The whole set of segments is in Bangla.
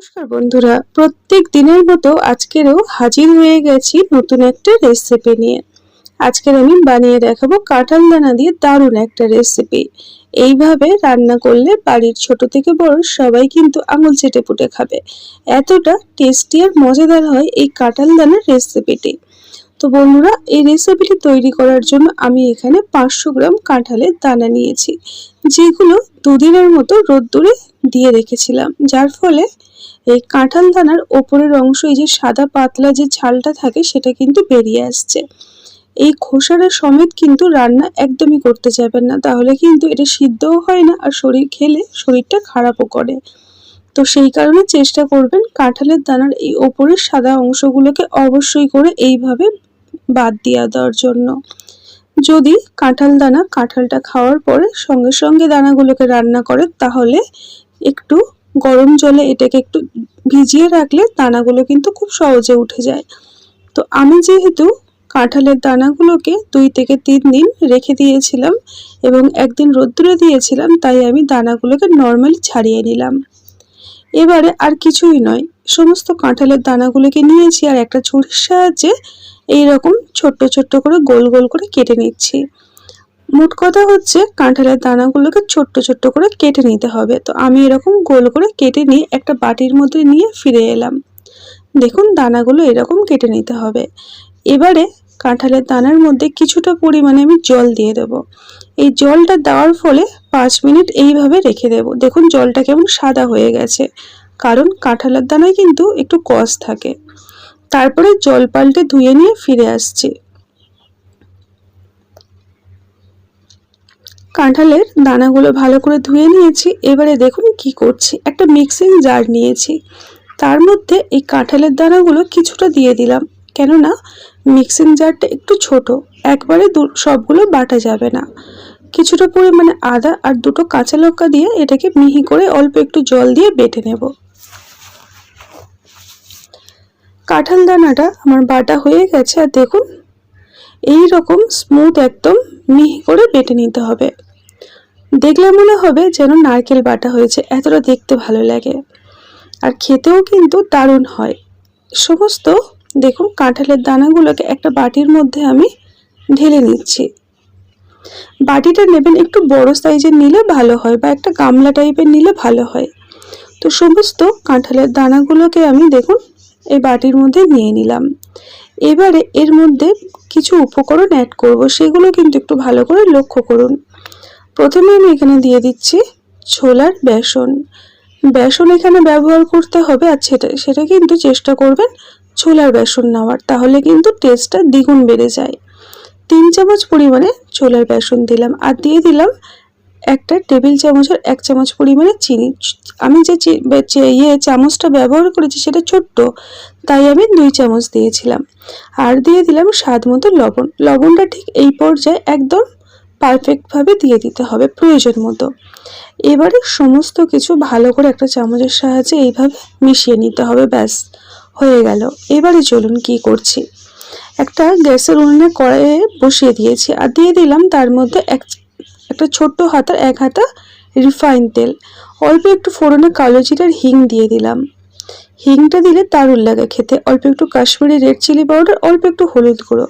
নমস্কার বন্ধুরা। প্রত্যেক দিনের মতো আজকেরও হাজির হয়ে গেছি নতুন একটা রেসিপি নিয়ে। আজকের আমি বানিয়ে দেখাবো কাঁঠাল দানা দিয়ে দারুণ একটা রেসিপি এইভাবে রান্না করলে বাড়ির ছোট থেকে বড় সবাই কিন্তু আঙুল চেটে পুটে খাবে। এতটা টেস্টি আর মজাদার হয় এই কাঁঠাল দানার রেসিপিটি তো বন্ধুরা, এই রেসিপিটি তৈরি করার জন্য আমি এখানে পাঁচশো গ্রাম কাঁঠালের দানা নিয়েছি। যেগুলো দুদিনের মতো রোদ্দুরে দিয়ে রেখেছিলাম। যার ফলে এই কাঁঠাল দানার ওপরের অংশ, এই যে সাদা পাতলা যে ছালটা থাকে, সেটা কিন্তু বেরিয়ে আসছে। এই খোসাটা সমেত কিন্তু রান্না একদমই করতে যাবেন না। তাহলে কিন্তু এটা সিদ্ধও হয় না আর শরীর খেলে শরীরটা খারাপও করে। তো সেই কারণে চেষ্টা করবেন কাঁঠালের দানার এই ওপরের সাদা অংশগুলোকে অবশ্যই করে এইভাবে বাদ দিয়ে দেওয়ার জন্য। যদি কাঁঠাল দানা, কাঁঠালটা খাওয়ার পরে সঙ্গে সঙ্গে দানাগুলোকে রান্না করে, তাহলে একটু গরম জলে এটাকে একটু ভিজিয়ে রাখলে দানাগুলো কিন্তু খুব সহজে উঠে যায়। তো আমি যেহেতু কাঁঠালের দানাগুলোকে দুই থেকে তিন দিন রেখে দিয়েছিলাম এবং একদিন রোদ্দুরে দিয়েছিলাম, তাই আমি দানাগুলোকে নর্মালি ছাড়িয়ে নিলাম। এবারে আর কিছুই নয়, সমস্ত কাঁঠালের দানাগুলোকে নিয়েছি আর একটা ছুরির সাহায্যে এইরকম ছোট্ট ছোট্ট করে গোল গোল করে কেটে নিচ্ছি। মোট কথা হচ্ছে কাঁঠালের দানাগুলোকে ছোট্ট ছোট্ট করে কেটে নিতে হবে। তো আমি এরকম গোল করে কেটে নিয়ে একটা বাটির মধ্যে নিয়ে ফিরে এলাম। দেখুন দানাগুলো এরকম কেটে নিতে হবে। এবারে কাঁঠালের দানার মধ্যে কিছুটা পরিমাণে আমি জল দিয়ে দেব। এই জলটা দেওয়ার ফলে পাঁচ মিনিট এইভাবে রেখে দেব। দেখুন জলটা কেমন সাদা হয়ে গেছে। কারণ কাঁঠালের দানায় কিন্তু একটু কষ থাকে। তারপরে জল পাল্টে ধুয়ে নিয়ে ফিরে আসছি। কাঁঠালের দানাগুলো ভালো করে ধুয়ে নিয়েছি। এবারে দেখুন কি করছি। একটা মিক্সিং জার নিয়েছি। তার মধ্যে এই কাঁঠালের দানাগুলো কিছুটা দিয়ে দিলাম। কেননা মিক্সিং জারটা একটু ছোট, একবারে সবগুলো বাটা যাবে না। কিছুটা পরিমাণে আদা আর দুটো কাঁচা লঙ্কা দিয়ে এটাকে মিহি করে অল্প একটু জল দিয়ে বেটে নেব। কাঁঠাল দানাটা আমার বাটা হয়ে গেছে। আর দেখুন এই রকম স্মুথ একদম মিহি করে বেটে নিতে হবে। দেখলে মনে হবে যেন নারকেল বাটা হয়েছে, এতটা দেখতে ভালো লাগে। আর খেতেও কিন্তু দারুণ হয়। সমস্ত, দেখুন, কাঁঠালের দানাগুলোকে একটা বাটির মধ্যে আমি ঢেলে নিচ্ছি। বাটিটা নেবেন একটু বড় সাইজের নিলে ভালো হয় বা একটা গামলা টাইপের নিলে ভালো হয়। তো সমস্ত কাঁঠালের দানাগুলোকে আমি, দেখুন, এই বাটির মধ্যে নিয়ে নিলাম। এবারে এর মধ্যে কিছু উপকরণ অ্যাড করব, সেগুলো কিন্তু একটু ভালো করে লক্ষ্য করুন। প্রথমে আমি এখানে দিয়ে দিচ্ছি ছোলার বেসন। বেসন এখানে ব্যবহার করতে হবে, আর সেটা সেটা কিন্তু চেষ্টা করবেন ছোলার বেসন নেওয়ার, তাহলে কিন্তু টেস্টটা দ্বিগুণ বেড়ে যায়। তিন চামচ পরিমাণে ছোলার বেসন দিলাম, আর দিয়ে দিলাম একটা টেবিল চামচের এক চামচ পরিমাণে চিনি। আমি যে ইয়ে চামচটা ব্যবহার করেছি সেটা ছোট্ট, তাই আমি দুই চামচ দিয়েছিলাম। আর দিয়ে দিলাম স্বাদ মতো লবণ। লবণটা ঠিক এই পর্যায়ে একদম পারফেক্টভাবে দিয়ে দিতে হবে প্রয়োজন মতো। এবারে সমস্ত কিছু ভালো করে একটা চামচের সাহায্যে এইভাবে মিশিয়ে নিতে হবে, ব্যাস, হয়ে গেল। এবারে চলুন কি করছি। একটা গ্যাসের উনুনে কড়াইয়ে বসিয়ে দিয়েছি। আর দিয়ে দিলাম তার মধ্যে এক একটা ছোট্ট হাতার এক হাতা রিফাইন তেল। অল্প একটু ফোড়নে কালো জিরার হিং দিয়ে দিলাম। হিংটা দিলে দারুণ লাগে খেতে। অল্প একটু কাশ্মীরি রেড চিলি পাউডার, অল্প একটু হলুদ গুঁড়ো।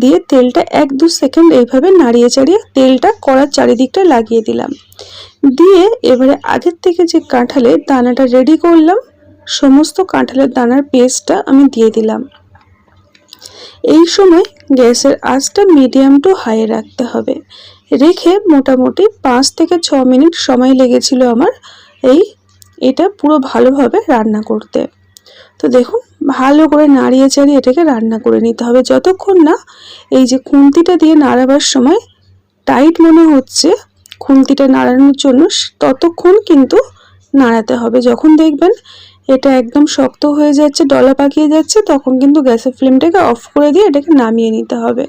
দিয়ে তেলটা এক দু সেকেন্ড এইভাবে নাড়িয়ে চাড়িয়ে তেলটা কড়ার চারিদিকটা লাগিয়ে দিলাম। দিয়ে এবারে আগের থেকে যে কাঁঠালের দানাটা রেডি করলাম, সমস্ত কাঁঠালের দানার পেস্টটা আমি দিয়ে দিলাম। এই সময় গ্যাসের আঁচটা মিডিয়াম টু হাই রাখতে হবে। রেখে মোটামুটি পাঁচ থেকে ছ মিনিট সময় লেগেছিল আমার এই, এটা পুরো ভালোভাবে রান্না করতে। তো দেখুন, ভালো করে নাড়িয়ে চাড়িয়ে এটাকে রান্না করে নিতে হবে। যতক্ষণ না এই যে খুন্তিটা দিয়ে নাড়াবার সময় টাইট মনে হচ্ছে খুন্তিটা নাড়ানোর জন্য, ততক্ষণ কিন্তু নাড়াতে হবে। যখন দেখবেন এটা একদম শক্ত হয়ে যাচ্ছে, ডলা পাকিয়ে যাচ্ছে, তখন কিন্তু গ্যাসের ফ্লেমটাকে অফ করে দিয়ে এটাকে নামিয়ে নিতে হবে।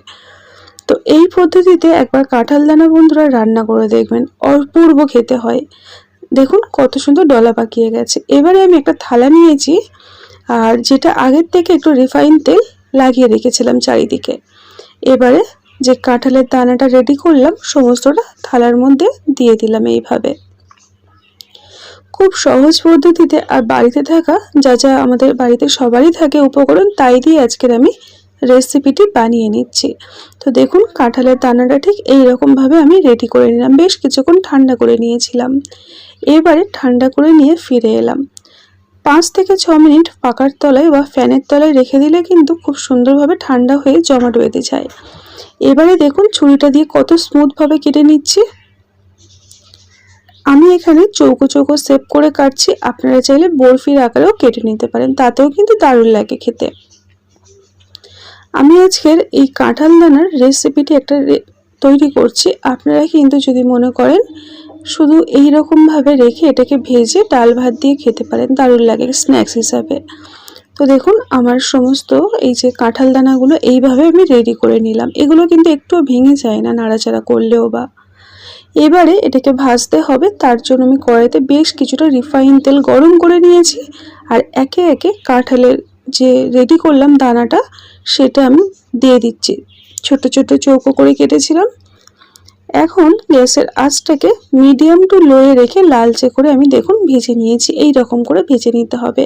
তো এই পদ্ধতিতে একবার কাঁঠাল দানা বন্ধুরা রান্না করে দেখবেন, অপূর্ব খেতে হয়। দেখুন কত সুন্দর ডলা পাকিয়ে গেছে। এবারে আমি একটা থালা নিয়েছি, আর যেটা আগের থেকে একটু রিফাইন তেল লাগিয়ে রেখেছিলাম চারিদিকে। এবারে যে কাঁঠালের দানাটা রেডি করলাম, সমস্তটা থালার মধ্যে দিয়ে দিলাম এইভাবে। খুব সহজ পদ্ধতিতে আর বাড়িতে থাকা, যা যা আমাদের বাড়িতে সবারই থাকে উপকরণ, তাই দিয়ে আজকের আমি রেসিপিটি বানিয়ে নিচ্ছি। তো দেখুন, কাঁঠালের দানাটা ঠিক এই রকমভাবে আমি রেডি করে নিলাম। বেশ কিছুক্ষণ ঠান্ডা করে নিয়েছিলাম। এবারে ঠান্ডা করে নিয়ে ফিরে এলাম। পাঁচ থেকে ছ মিনিট পাকার তলায় বা ফ্যানের তলায় রেখে দিলে কিন্তু খুব সুন্দরভাবে ঠান্ডা হয়ে জমাট বেঁধে যায়। এবারে দেখুন, ছুরিটা দিয়ে কত স্মুথভাবে কেটে নিচ্ছি। আমি এখানে চৌকো চৌকো সেপ করে কাটছি। আপনারা চাইলে বরফির আকারেও কেটে নিতে পারেন। তাতেও কিন্তু দারুণ লাগে খেতে। আমি আজকের এই কাঁঠাল দানার রেসিপিটি একটা তৈরি করছি। আপনারা কিন্তু যদি মনে করেন শুধু এই রকমভাবে রেখে এটাকে ভেজে ডাল ভাত দিয়ে খেতে পারেন, দারুণ লাগে স্ন্যাক্স হিসাবে। তো দেখুন, আমার সমস্ত এই যে কাঁঠাল দানাগুলো এইভাবে আমি রেডি করে নিলাম। এগুলো কিন্তু একটুও ভেঙে যায় না নাড়াচাড়া করলেও বা। এবারে এটাকে ভাজতে হবে, তার জন্য আমি কড়াইতে বেশ কিছুটা রিফাইন তেল গরম করে নিয়েছি। আর একে একে কাঁঠালের যে রেডি করলাম দানাটা সেটা আমি দিয়ে দিচ্ছি। ছোট ছোট চৌকো করে কেটেছিলাম। এখন গ্যাসের আঁচটাকে মিডিয়াম টু লোয়ে রেখে লালচে করে আমি দেখুন ভেজে নিয়েছি। এই রকম করে ভেজে নিতে হবে।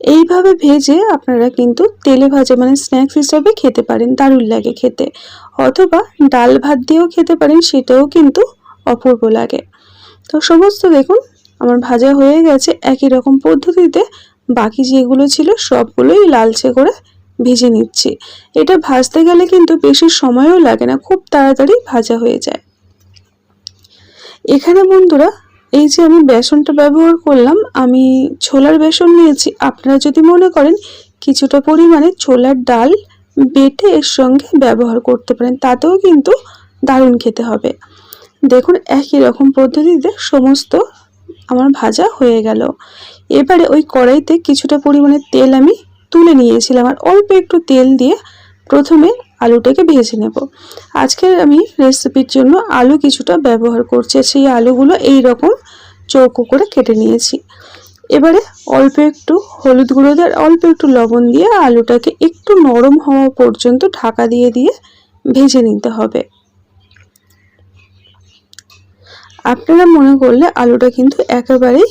এইভাবে ভেজে আপনারা কিন্তু তেলে ভাজা মানে স্ন্যাক্স হিসাবে খেতে পারেন, দারুণ লাগে খেতে। অথবা ডাল ভাত দিয়েও খেতে পারেন, সেটাও কিন্তু অপূর্ব লাগে। তো সমস্ত দেখুন, আমার ভাজা হয়ে গেছে। একই রকম পদ্ধতিতে বাকি যেগুলো ছিল সবগুলোই লালচে করে ভেজে নিচ্ছি। এটা ভাজতে গেলে কিন্তু বেশি সময়ও লাগে না, খুব তাড়াতাড়ি ভাজা হয়ে যায়। এখানে বন্ধুরা, এই যে আমি বেসনটা ব্যবহার করলাম, আমি ছোলার বেসন নিয়েছি। আপনারা যদি মনে করেন কিছুটা পরিমাণে ছোলার ডাল বেটে এর সঙ্গে ব্যবহার করতে পারেন, তাতেও কিন্তু দারুণ খেতে হবে। দেখুন, একই রকম পদ্ধতিতে সমস্ত আমার ভাজা হয়ে গেল। এবারে ওই কড়াইতে কিছুটা পরিমাণে তেল আমি তুলে নিয়েছিলাম আর অল্প একটু তেল দিয়ে প্রথমে আলুটাকে ভেজে নেব। আজকে আমি রেসিপির জন্য আলু কিছুটা ব্যবহার করছি সেই আলুগুলো এই রকম চৌকো করে কেটে নিয়েছি। এবারে অল্প একটু হলুদ গুঁড়ো দিয়ে অল্প একটু লবণ দিয়ে আলুটাকে একটু নরম হওয়া পর্যন্ত ঢাকা দিয়ে দিয়ে ভেজে নিতে হবে। আপনারা মনে করলে আলুটা কিন্তু একেবারেই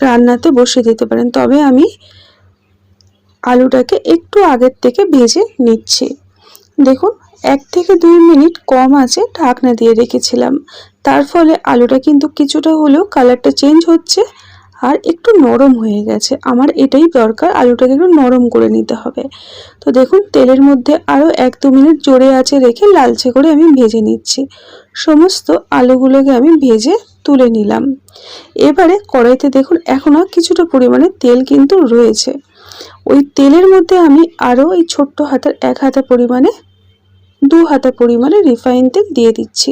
রান্নাতে বসে দিতে পারেন। তবে আমি আলুটাকে একটু আগের থেকে ভেজে নিচ্ছি। দেখুন, এক থেকে দুই মিনিট কম আছে ঢাকনা দিয়ে রেখেছিলাম। তার ফলে আলুটা কিন্তু কিছুটা হলেও কালারটা চেঞ্জ হচ্ছে আর একটু নরম হয়ে গেছে। আমার এটাই দরকার, আলুটাকে একটু নরম করে নিতে হবে। তো দেখুন, তেলের মধ্যে আরও এক দু মিনিট জোরে আছে রেখে লালচে করে আমি ভেজে নিচ্ছি। সমস্ত আলুগুলোকে আমি ভেজে তুলে নিলাম। এবারে কড়াইতে দেখুন এখনও কিছুটা পরিমাণে তেল কিন্তু রয়েছে। ওই তেলের মধ্যে আমি আরও এই ছোট্ট হাতার এক হাতা পরিমাণে, দু হাতা পরিমাণে রিফাইন তেল দিয়ে দিচ্ছি।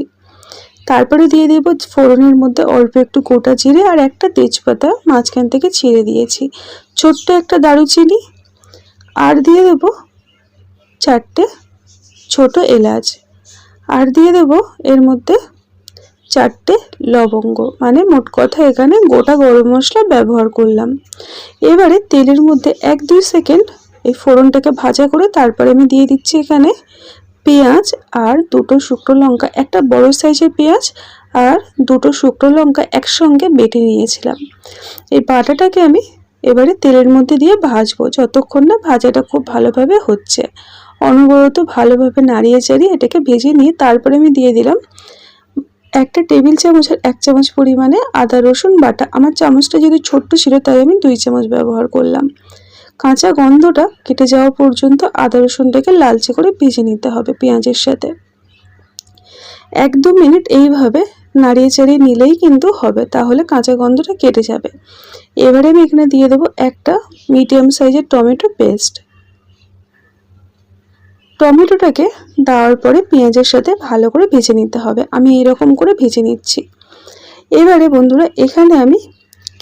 তারপরে দিয়ে দেব ফোড়নের মধ্যে অল্প একটু গোটা জিরে আর একটা তেজপাতা মাঝখান থেকে ছিঁড়ে দিয়েছি। ছোট্ট একটা দারুচিনি। আর দিয়ে দেব চারটে ছোট এলাচ। আর দিয়ে দেব এর মধ্যে চারটে লবঙ্গ। মানে মোট কথা এখানে গোটা গরম মশলা ব্যবহার করলাম। এবারে তেলের মধ্যে এক দুই সেকেন্ড এই ফোড়নটাকে ভাজা করে তারপরে আমি দিয়ে দিচ্ছি এখানে পেঁয়াজ আর দুটো শুকনো লঙ্কা। একটা বড় সাইজের পেঁয়াজ আর দুটো শুকনো লঙ্কা একসঙ্গে বেটে নিয়েছিলাম। এই বাটাটাকে আমি এবারে তেলের মধ্যে দিয়ে ভাজবো যতক্ষণ না ভাজাটা খুব ভালোভাবে হচ্ছে। অনবরত ভালোভাবে নাড়িয়ে চাড়িয়ে এটাকে ভেজে নিয়ে তারপরে আমি দিয়ে দিলাম একটা টেবিল চামচের এক চামচ পরিমাণে আদা, রসুন, বাটা। আমার চামচটা যদি ছোট্ট ছিল, তাই আমি দুই চামচ ব্যবহার করলাম। কাঁচা গন্ধটা কেটে যাওয়া পর্যন্ত আদা, রসুনটাকে লালচে করে ভেজে নিতে হবে পেঁয়াজের সাথে। এক দু মিনিট এইভাবে নাড়িয়ে চাড়িয়ে নিলেই কিন্তু হবে, তাহলে কাঁচা গন্ধটা কেটে যাবে। এবারে আমি এখানে দিয়ে দেবো একটা মিডিয়াম সাইজের টমেটো পেস্ট। টমেটোটাকে দেওয়ার পরে পেঁয়াজের সাথে ভালো করে ভেজে নিতে হবে। আমি এরকম করে ভেজে নিচ্ছি। এবারে বন্ধুরা, এখানে আমি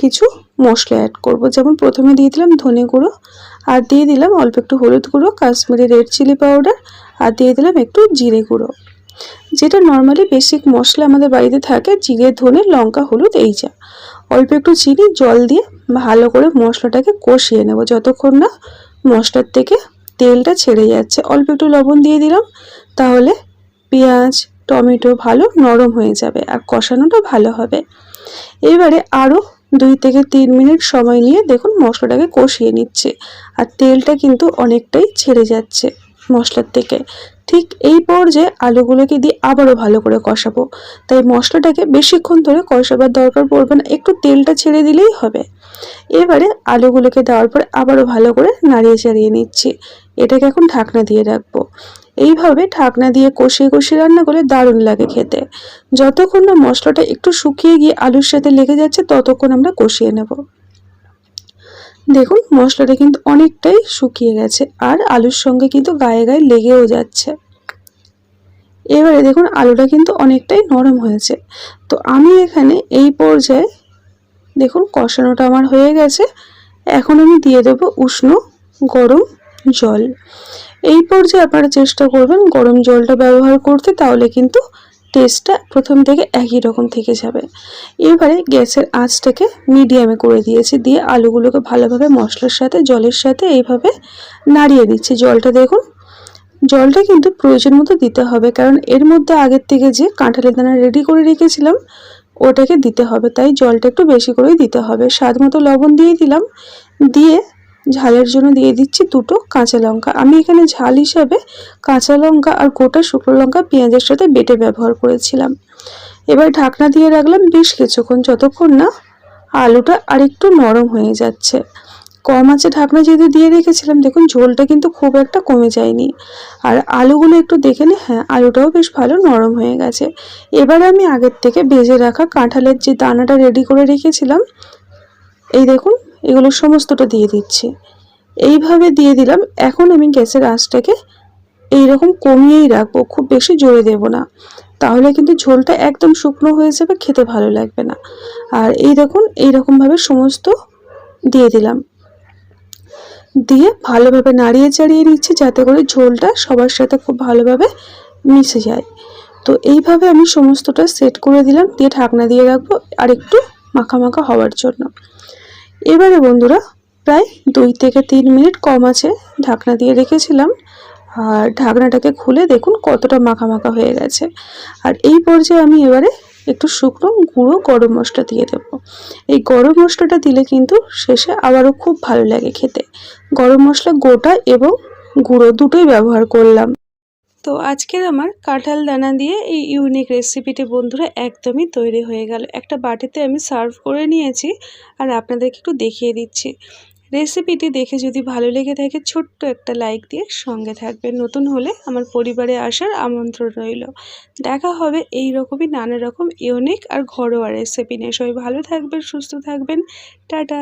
কিছু মশলা অ্যাড করব। যেমন প্রথমে দিয়ে দিলাম ধনে গুঁড়ো, আর দিয়ে দিলাম অল্প একটু হলুদ গুঁড়ো, কাশ্মীরি রেড চিলি পাউডার আর দিয়ে দিলাম একটু জিরে গুঁড়ো। যেটা নর্মালি বেসিক মশলা আমাদের বাড়িতে থাকে, জিরে, ধনে, লঙ্কা, হলুদ, এই যা। অল্প একটু চিনি, জল দিয়ে ভালো করে মশলাটাকে কষিয়ে নেব। যতক্ষণ না মশলার থেকে তেলটা ছেড়ে যাচ্ছে। অল্প একটু লবণ দিয়ে দিলাম, তাহলে পেঁয়াজ, টমেটো ভালো নরম হয়ে যাবে আর কষানোটা ভালো হবে। এবারে আরও দুই থেকে তিন মিনিট সময় নিয়ে দেখুন মশলাটাকে কষিয়ে নিচ্ছে আর তেলটা কিন্তু অনেকটাই ছেড়ে যাচ্ছে মশলার থেকে। ঠিক এই পর্যায়ে আলুগুলোকে দিয়ে আবারও ভালো করে কষাবো। তাই মশলাটাকে বেশিক্ষণ ধরে কষাবার দরকার পড়বে না, একটু তেলটা ছেড়ে দিলেই হবে। এবারে আলুগুলোকে দেওয়ার পরে আবারও ভালো করে নাড়িয়ে চাড়িয়ে নিচ্ছি। এটাকে এখন ঢাকনা দিয়ে রাখব। এইভাবে ঢাকনা দিয়ে কষিয়ে কষিয়ে রান্না করলে দারুণ লাগে খেতে। যতক্ষণ না মশলাটা একটু শুকিয়ে গিয়ে আলুর সাথে লেগে যাচ্ছে, ততক্ষণ আমরা কষিয়ে নেব। দেখুন, মশলাটা কিন্তু অনেকটাই শুকিয়ে গেছে আর আলুর সঙ্গে কিন্তু গায়ে গায়ে লেগেও যাচ্ছে। এবারে দেখুন, আলুটা কিন্তু অনেকটাই নরম হয়েছে। তো আমি এখানে এই পর্যায়ে দেখুন, কষানোটা আমার হয়ে গেছে। এখন আমি দিয়ে দেবো উষ্ণ, গরম জল। এই পর্যায়ে আপনারা চেষ্টা করবেন গরম জলটা ব্যবহার করতে, তাহলে কিন্তু টেস্টটা প্রথম থেকে একই রকম থেকে যাবে। এবারে গ্যাসের আঁচটাকে মিডিয়ামে করে দিয়েছি, দিয়ে আলুগুলোকে ভালোভাবে মশলার সাথে, জলের সাথে এইভাবে নাড়িয়ে দিচ্ছি। জলটা দেখুন, জলটা কিন্তু প্রয়োজন মতো দিতে হবে, কারণ এর মধ্যে আগের থেকে যে কাঁঠালের দানা রেডি করে রেখেছিলাম, ওটাকে দিতে হবে। তাই জলটা একটু বেশি করেই দিতে হবে। স্বাদ মতো লবণ দিয়ে দিলাম, দিয়ে ঝালের জন্য দিয়ে দিচ্ছি দুটো কাঁচা লঙ্কা। আমি এখানে ঝাল হিসাবে কাঁচা লঙ্কা আর গোটা শুকনো লঙ্কা পেঁয়াজের সাথে বেটে ব্যবহার করেছিলাম। এবার ঢাকনা দিয়ে রাখলাম বেশ কিছুক্ষণ, যতক্ষণ না আলুটা আরেকটু নরম হয়ে যাচ্ছে। কম আছে ঢাকনা যেহেতু দিয়ে রেখেছিলাম, দেখুন ঝোলটা কিন্তু খুব একটা কমে যায়নি। আর আলুগুলো একটু দেখে নে হ্যাঁ আলুটাও বেশ ভালো নরম হয়ে গেছে। এবার আমি আগের থেকে ভেজে রাখা কাঁঠালের যে দানাটা রেডি করে রেখেছিলাম, এই দেখুন এগুলো সমস্তটা দিয়ে দিচ্ছি। এইভাবে দিয়ে দিলাম। এখন আমি গ্যাসের আঁচটাকে এইরকম কমিয়েই রাখব। খুব বেশি জোরে দেব না। তাহলে কিন্তু ঝোলটা একদম শুকনো হয়ে যাবে, খেতে ভালো লাগবে না। আর এই দেখুন, এইরকমভাবে সমস্ত দিয়ে দিলাম। দিয়ে ভালোভাবে নাড়িয়ে চাড়িয়ে নিচ্ছি যাতে করে ঝোলটা সবার সাথে খুব ভালোভাবে মিশে যায়। তো এইভাবে আমি সমস্তটা সেট করে দিলাম। দিয়ে ঢাকনা দিয়ে রাখব আর একটু মাখা মাখা হওয়ার জন্য। এবারে বন্ধুরা প্রায় দুই থেকে তিন মিনিট কম আছে ঢাকনা দিয়ে রেখেছিলাম। আর ঢাকনাটাকে খুলে দেখুন কতটা মাখা মাখা হয়ে গেছে। আর এই পর্যায়ে আমি এবারে একটু শুকনো গুঁড়ো গরম মশলা দিয়ে দেবো। এই গরম মশলাটা দিলে কিন্তু শেষে আবারও খুব ভালো লাগে খেতে। গরম মশলা গোটা এবং গুঁড়ো দুটোই ব্যবহার করলাম। তো আজকের আমার কাঁঠাল দানা দিয়ে এই ইউনিক রেসিপিটি বন্ধুরা একদমই তৈরি হয়ে গেল। একটা বাটিতে আমি সার্ভ করে নিয়েছি আর আপনাদেরকে একটু দেখিয়ে দিচ্ছি। রেসিপিটি দেখে যদি ভালো লেগে থাকে ছোট্ট একটা লাইক দিয়ে সঙ্গে থাকবেন। নতুন হলে আমার পরিবারে আসার আমন্ত্রণ রইল। দেখা হবে এই রকমই নানা রকম ইউনিক আর ঘরোয়া রেসিপি নিয়ে। সবাই ভালো থাকবেন, সুস্থ থাকবেন। টাটা!